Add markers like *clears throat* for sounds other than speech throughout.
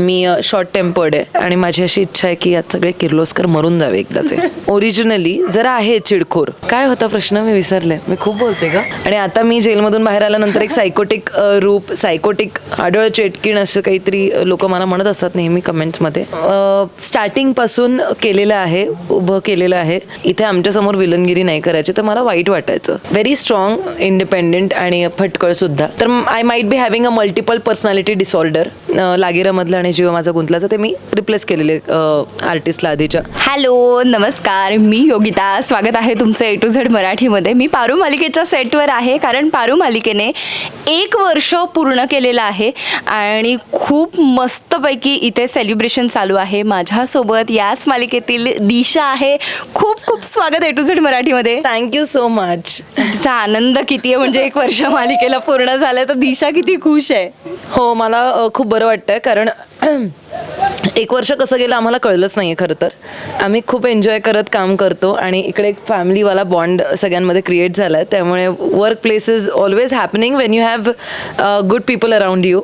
मी short tempered आहे आणि माझी अशी इच्छा आहे की यात सगळे किर्लोस्कर मरून जावे एकदाचे. ओरिजिनली जरा आहे चिडखोर. काय होता प्रश्न? मी विसरले. मी खूप बोलते का आणि आता मी जेलमधून बाहेर आल्यानंतर एक सायकोटिक रूप सायकोटिक आडळ चेटकीण असं काहीतरी लोक मला म्हणत असतात नेहमी कमेंट्समध्ये स्टार्टिंगपासून केलेलं आहे उभं केलेलं आहे. इथे आमच्यासमोर विलनगिरी नाही करायची तर मला वाईट वाटायचं. व्हेरी स्ट्रॉंग इंडिपेंडेंट आणि फटकळ सुद्धा. तर I might be having a multiple personality disorder लागेरामधलं आणि जीव माझा गुंतलाचं ते मी रिप्लेस केलेले आर्टिस्टला आधीच्या. हॅलो नमस्कार. मी योगिता. स्वागत आहे तुमचं ए टू झेड मराठीमध्ये. मी पारू मालिकेच्या सेटवर आहे कारण पारू मालिकेने एक वर्ष पूर्ण केलेलं आहे आणि खूप मस्तपैकी इथे सेलिब्रेशन चालू आहे. माझ्यासोबत याच मालिकेतील दिशा आहे. खूप खूप स्वागत ए टू झेड मराठीमध्ये. थँक्यू सो मच तिचा आनंद किती आहे म्हणजे एक वर्ष मालिकेला पूर्ण झालं तर दिशा किती खुश आहे? हो मला खूप बरं वाटतंय कारण एक वर्ष कसं गेलं आम्हाला कळलंच नाही आहे खरं तर. आम्ही खूप एन्जॉय करत काम करतो आणि इकडे एक फॅमिलीवाला बॉन्ड सगळ्यांमध्ये क्रिएट झाला आहे त्यामुळे work place is always happening when you have good people around you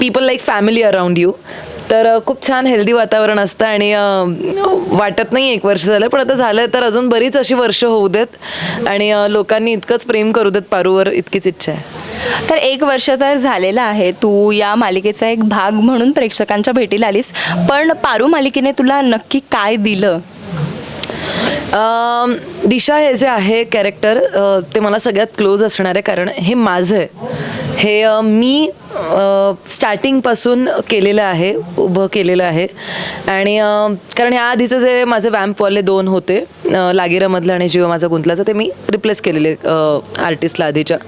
people like family around you तर uh, खूप छान हेल्दी वातावरण असतं आणि uh, वाटत नाही एक वर्ष झालं पण आता झालं तर अजून बरीच अशी वर्ष होऊ देत. आणि uh, लोकांनी इतकंच प्रेम करू देत पारूवर इतकीच इच्छा आहे. तर एक वर्ष तर झालेलं आहे. तू या मालिकेचा एक भाग म्हणून प्रेक्षकांच्या भेटीला आलीस. पण पारू मालिकेने तुला नक्की काय दिलं? दिशा हे जे आहे कॅरेक्टर ते मला सगळ्यात क्लोज असणार आहे कारण हे माझं आहे. हे मी स्टार्टिंगपासून केलेलं आहे उभं केलेलं आहे. आणि कारण या आधीचं जे माझे वॅम्पवाले दोन होते लागेरामधलं आणि जीव माझा गुंतलाचं ते मी रिप्लेस केलेले आर्टिस्टला आधीच्या.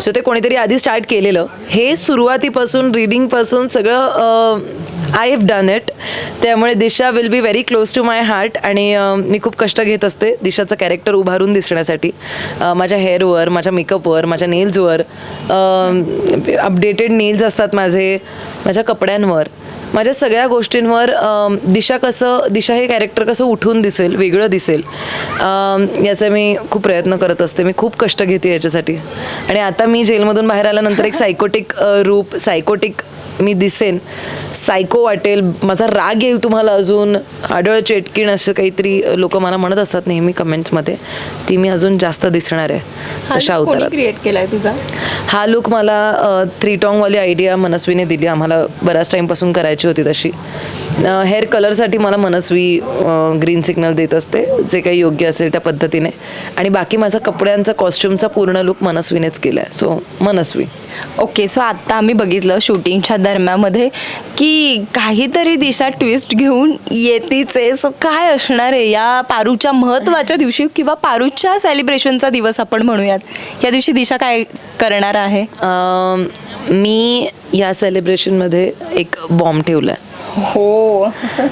सो ते कोणीतरी आधी स्टार्ट केलेलं. हे सुरुवातीपासून रीडिंगपासून सगळं आय हॅव डन इट त्यामुळे Disha will be very close to my heart आणि मी खूप कष्ट घेत असते दिशाचं कॅरेक्टर उभारून दिसण्यासाठी. माझ्या हेअरवर माझ्या मेकअपवर माझ्या नेल्सवर अपडेटेड नेल्स असतात माझे माझ्या कपड्यांवर. माझ्या सगळ्या गोष्टींवर दिशा कसं दिशा हे कॅरेक्टर कसं उठून दिसेल वेगळं दिसेल याचा मी खूप प्रयत्न करत असते. मी खूप कष्ट घेते याच्यासाठी. आणि आता मी जेलमधून बाहेर आल्यानंतर एक *laughs* सायकोटिक रूप सायकोटिक मी दिसेन. सायको वाटेल. माझा राग येईल तुम्हाला अजून. आडळ चेटकीण असं काहीतरी लोक मला म्हणत असतात नेहमी कमेंट्समध्ये ती मी अजून जास्त दिसणार आहे. तशा अवतारात. क्रिएट केलाय तुझा? हा लुक मला थ्री टॉंगवाली आयडिया मनस्वीने दिली. आम्हाला बऱ्याच टाईमपासून करायची होती तशी. हेअर कलरसाठी मला मनस्वी ग्रीन सिग्नल देत असते जे काही योग्य असेल त्या पद्धतीने. आणि बाकी माझा कपड्यांचा कॉस्ट्युमचा पूर्ण लुक मनस्वीनेच केला आहे सो मनस्वी. ओके सो आत्ता आम्ही बघितलं शूटिंगच्या दरम्यानमध्ये की काहीतरी दिशा ट्विस्ट घेऊन येतीच. आहे सो काय असणार आहे? या पारूच्या महत्त्वाच्या दिवशी किंवा पारूच्या सेलिब्रेशनचा दिवस आपण म्हणूयात. या दिवशी दिशा काय करणार आहे? मी या सेलिब्रेशनमध्ये एक बॉम्ब ठेवला आहे हो.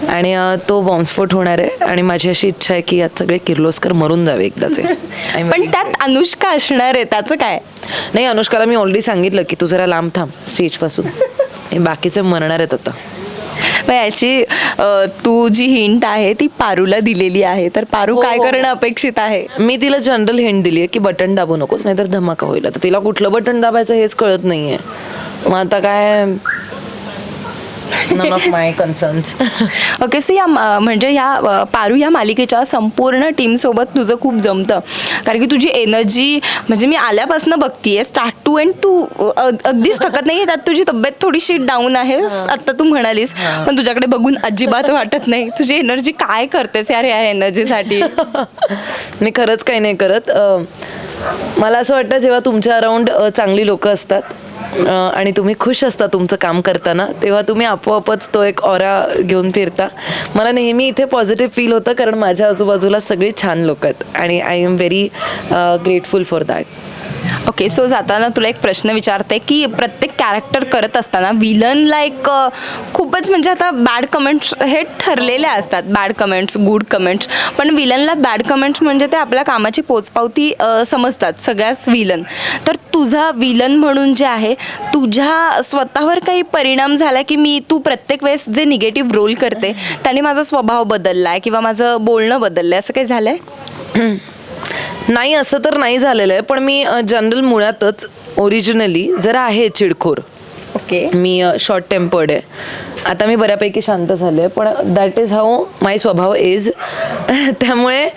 आणि अ, तो बॉम्बस्फोट होणार आहे आणि माझी अशी इच्छा आहे की यात सगळे किर्लोस्कर मरून जावे एकदाचे. *laughs* पण त्यात अनुष्का असणार आहे त्याचं काय? नाही अनुष्काला मी ऑलरेडी सांगितलं की तू जरा लांब थांब स्टेजपासून. *laughs* हे बाकीचे मरणार आहेत आता. मग याची अ, तू जी हिंट आहे ती पारूला दिलेली आहे. तर पारू हो, काय हो, हो. करणं अपेक्षित आहे? मी तिला जनरल हिंट दिली आहे की बटन दाबू नकोस नाहीतर धमाका होईल. आता तिला कुठलं बटन दाबायचं हेच कळत नाही आहे मग आता काय none of my concerns okay so या म्हणजे या पारू या मालिकेच्या संपूर्ण टीमसोबत तुझं खूप जमतं. कारण की तुझी एनर्जी म्हणजे मी आल्यापासून बघतीये स्टार्ट टू एंड तू अगदीच थकत नाही त्यात तुझी तब्येत थोडीशी डाऊन आहे आता तू म्हणालीस पण तुझ्याकडे बघून अजिबात वाटत नाही. तुझी एनर्जी काय करतेस यार या एनर्जीसाठी *laughs* मी खरंच काही नाही करत. मला असं वाटतं जेव्हा तुमच्या अराउंड चांगली लोकं असतात आणि तुम्ही खुश असता तुमचं काम करताना तेव्हा तुम्ही आपोआपच तो एक ऑरा घेऊन फिरता. मला नेहमी इथे पॉझिटिव्ह फील होतं कारण माझ्या आजूबाजूला सगळी छान लोक आहेत. आणि I am very grateful for that okay so जाताना तुला एक प्रश्न विचारते की प्रत्येक कॅरेक्टर करत असताना विलनला एक खूपच म्हणजे आता बॅड कमेंट्स हे ठरलेले असतात. बॅड कमेंट्स गुड कमेंट्स पण विलनला बॅड कमेंट्स म्हणजे ते आपल्या कामाची पोचपावती समजतात. सगळ्याच विलन तर तुझा विलन म्हणून जे आहे तुझ्या स्वतःवर काही परिणाम झाला की मी तू प्रत्येक वेळेस जे निगेटिव्ह रोल करते त्याने माझा स्वभाव बदलला आहे किंवा माझं बोलणं बदललं आहे असं काही झालं आहे *clears throat* नाही असं तर नाही झालेलं आहे पण मी जनरल मुळातच ओरिजिनली जरा आहे चिडखोर. ओके. मी शॉर्ट टेम्पर्ड आहे. आता मी बऱ्यापैकी शांत झाले पण दॅट इज हाऊ माय स्वभाव इज *laughs* त्यामुळे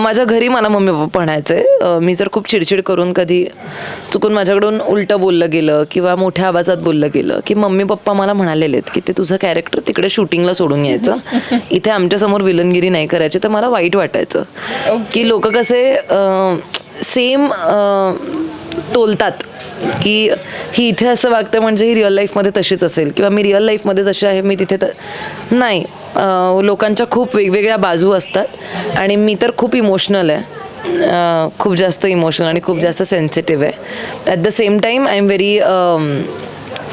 माझ्या घरी मला मम्मी पप्पा म्हणायचे मी जर खूप चिडचिड करून कधी चुकून माझ्याकडून उलटं बोललं गेलं किंवा मोठ्या आवाजात बोललं गेलं की मम्मी पप्पा मला म्हणालेले आहेत की ते तुझं कॅरेक्टर तिकडे शूटिंगला सोडून यायचं. *laughs* इथे आमच्यासमोर विलनगिरी नाही करायची तर मला वाईट वाटायचं. की लोक कसे सेम तोलतात. की ही इथे असं वागतं म्हणजे ही रिअल लाईफमध्ये तशीच असेल. किंवा मी रिअल लाईफमध्ये जशी आहे मी तिथे तर नाही. लोकांच्या खूप वेगवेगळ्या बाजू असतात. आणि मी तर खूप इमोशनल आहे. खूप जास्त इमोशनल आणि खूप जास्त सेन्सिटिव्ह आहे. At the same time I am very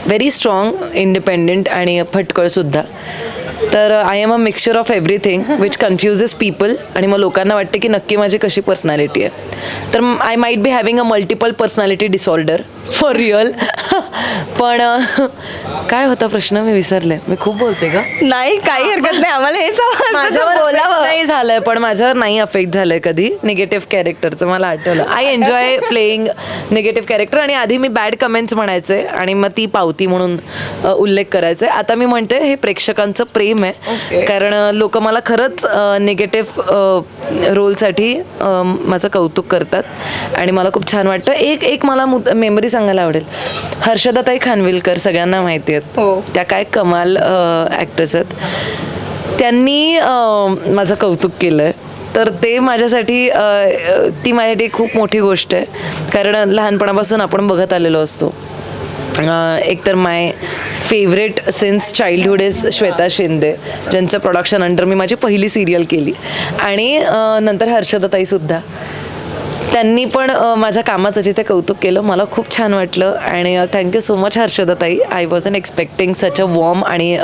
very strong independent आणि फटकळसुद्धा तर I am a mixture of everything which confuses people आणि मग लोकांना वाटते की नक्की माझी कशी पर्सनॅलिटी आहे. तर I might be having a multiple personality disorder for real पण काय होता प्रश्न? मी विसरले. मी खूप बोलते का नाही काही हरकत नाही. आम्हाला हेच बोलावं. नाही झालंय पण माझ्यावर नाही अफेक्ट झालंय कधी. निगेटिव्ह कॅरेक्टरचं मला आठवलं. I enjoy playing negative character आणि आधी मी बॅड कमेंट्स म्हणायचे आणि मग ती पावती म्हणून उल्लेख करायचे. आता मी म्हणते हे प्रेक्षकांचं प्रेम आहे. Okay. कारण लोक मला खरंच निगेटिव्ह रोलसाठी माझं कौतुक करतात. आणि मला खूप छान वाटतं. एक एक मला मेमरी सांगायला आवडेल. हर्षदाताई खानविलकर सगळ्यांना माहिती आहेत. हो. त्या काय कमाल ॲक्टर्स आहेत. त्यांनी माझं कौतुक केलं आहे तर ते माझ्यासाठी ती माझ्यासाठी खूप मोठी गोष्ट आहे. कारण लहानपणापासून आपण बघत आलेलो असतो. एकतर my favourite since childhood is Shweta Shinde ज्यांचं प्रोडक्शन अंडर मी माझी पहिली सिरियल केली. आणि नंतर हर्षदताईसुद्धा. त्यांनी पण माझ्या कामाचं जिथे कौतुक केलं मला खूप छान वाटलं. आणि thank you so much हर्षदाताई. I was unexpecting such a warm आणि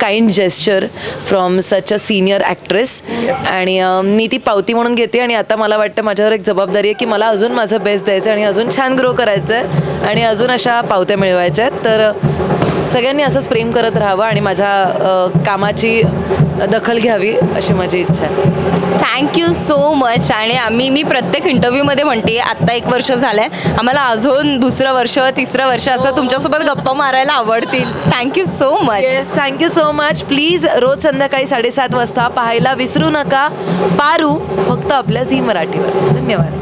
kind gesture from such a senior actress आणि मी ती पावती म्हणून घेते आणि आता मला वाटतं माझ्यावर एक जबाबदारी आहे की मला अजून माझं बेस्ट द्यायचं आहे आणि अजून छान ग्रो करायचं आहे आणि अजून अशा पावत्या मिळवायच्या आहेत तर सगळ्यांनी असंच प्रेम करत राहावं आणि माझ्या कामाची दखल घ्यावी अशी माझी इच्छा आहे. थँक्यू सो मच आणि आम्ही मी प्रत्येक इंटरव्ह्यूमध्ये म्हणते आत्ता एक वर्ष झालं आहे आम्हाला अजून दुसरं वर्ष तिसरं वर्ष असं तुमच्यासोबत गप्पा मारायला आवडतील. Thank you so much yes thank you so much please रोज संध्याकाळी साडेसात वाजता पाहायला विसरू नका. पारू फक्त आपल्या झी मराठीवर. धन्यवाद.